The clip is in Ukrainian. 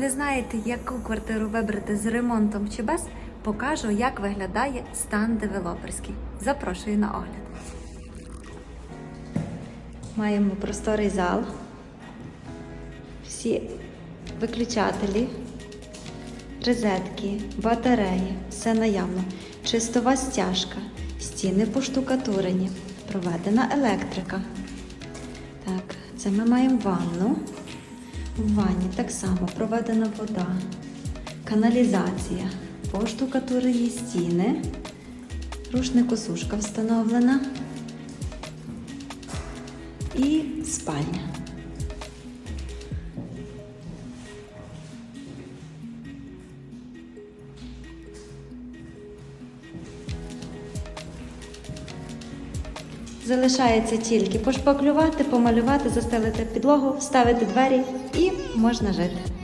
Не знаєте, яку квартиру вибрати з ремонтом чи без? Покажу, як виглядає стан девелоперський. Запрошую на огляд. Маємо просторий зал. Всі виключателі, розетки, батареї, все наявно. Чистова стяжка, стіни поштукатурені, проведена електрика. Так, це ми маємо ванну. В ванні так само проведена вода, каналізація, поштукатурені стіни, рушникосушка встановлена. І спальня. Залишається тільки пошпаклювати, помалювати, застелити підлогу, вставити двері і можна жити.